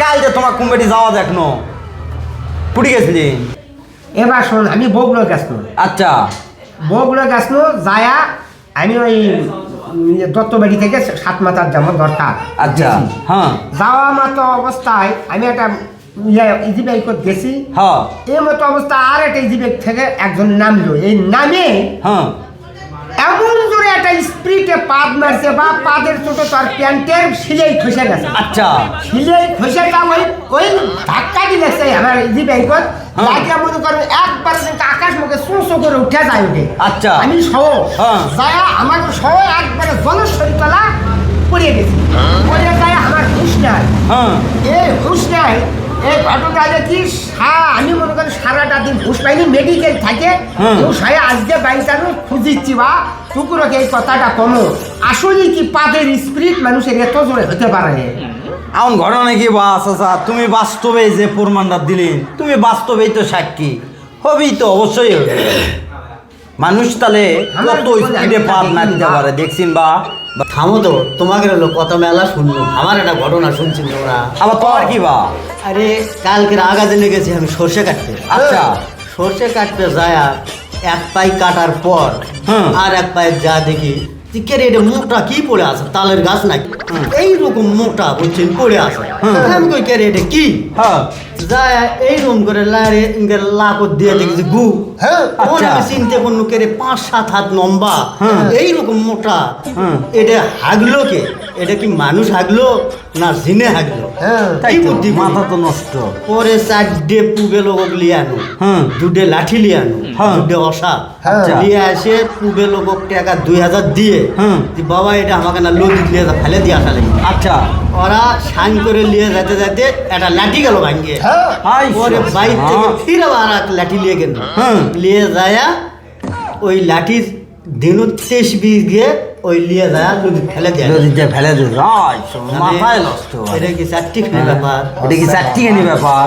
কাল যে তোমার কুম্বেটি যাওয়া দেখনো পুটি গেছিলি এবার শোন আমি বগুলো গেছিল আচ্ছা। বগুলো গেছিল যায়া আমি ওই দত্তবাড়ি থেকে সাত মাথার যেমন দরকার। আচ্ছা হ্যাঁ। যাওয়া মতো অবস্থায় আমি একটা ইয়ে ইজি বাইকত গেছি। হ্যাঁ। এই মতো অবস্থা আর একটা ইজি বাইক থেকে একজন নামলো এই নামে হ্যাঁ। স্প্রিটে পাদ মারছে বা পাদের ছোট তার প্যান্টের সিলাই খসে গেছে। আচ্ছা। সিলাই খসে ওই ওই ধাক্কা দিলেছে আমার ইজি বাইকত হ্যাঁ। লাগিয়া মনে একবার আকাশ মুখে সুসো করে উঠে যায় আচ্ছা। আমি সহ। হ্যাঁ। যায় আমার সহ একবারে জলস্বরী তলা পড়ে গেছি পড়ে যায় আমার হুশ নাই হ্যাঁ। এই হুশ নাই এই ঘটনা আমি মনে সারাটা দিন হুশ পাইনি মেডিকেল থাকে হুম। আজকে আমি খুঁজিচ্ছি বা টুকুরকে এই কথাটা কমো আসলে কি পাদের স্পিরিট মানুষের এত জোরে হতে পারে এমন ঘটনা কি বাস আচ্ছা তুমি বাস্তবে যে প্রমাণটা দিলি তুমি বাস্তবেই তো সাক্ষী হবেই তো অবশ্যই হবে মানুষ তাহলে কত স্পিডে দেখিনি নাচতে বা। পারে দেখছেন বা- থামো তো তোমাকে হলো কত মেলা শুনলো আমার একটা ঘটনা শুনছি তোমরা। আবার তোমার কি বা? আরে কালকের আগা দিনে গেছি আমি সর্ষে কাটতে। আচ্ছা। সর্ষে কাটতে যায় এক পাই কাটার পর আর এক পায়ে যা দেখি কে রে মোটা কি পড়ে আছে? তালের গাছ নাকি? এইরকম মোটা বলছেন পড়ে আছে। আমি কই কে রে এটা কি? হ্যাঁ। যায় এইরকম করে লারে ইনকে লাকত দিয়ে দেখেছি গু। হ্যাঁ। আচ্ছা। চিনতে করল কে রে পাঁচ সাত হাত লম্বা। এই এইরকম মোটা এটা হাগলো কে? এটা কি মানুষ হাগলো না জিনে হাগলো হ্যাঁ তাই বুদ্ধি মাথা তো নষ্ট পরে চারটে পুবে লোক লিয়ে আনো হুম। দুটে লাঠি লিয়ে আনো হ্যাঁ। দুটে অসা হ্যাঁ। লিয়ে আসে পুবে লোক টাকা দুই হাজার দিয়ে হুম। যে বাবা এটা আমাকে না লদি দিয়ে যা ফেলে দিয়ে আসা লাগে আচ্ছা ওরা সাইন করে নিয়ে যেতে যেতে একটা লাঠি গেল ভাঙ্গিয়ে হ্যাঁ পরে। বাইক থেকে হ্যাঁ। ফির আবার এক লাঠি নিয়ে গেল। নিয়ে যায় ওই লাঠির দিনু তেইশ বিশ গিয়ে ওই লিয়ে যায় যদি ফেলে দেয়। নদীতে ফেলে দেয়। মানে মাথায় নষ্ট এটা কি চারটি ব্যাপার? এটা কি চারটিখানি ব্যাপার?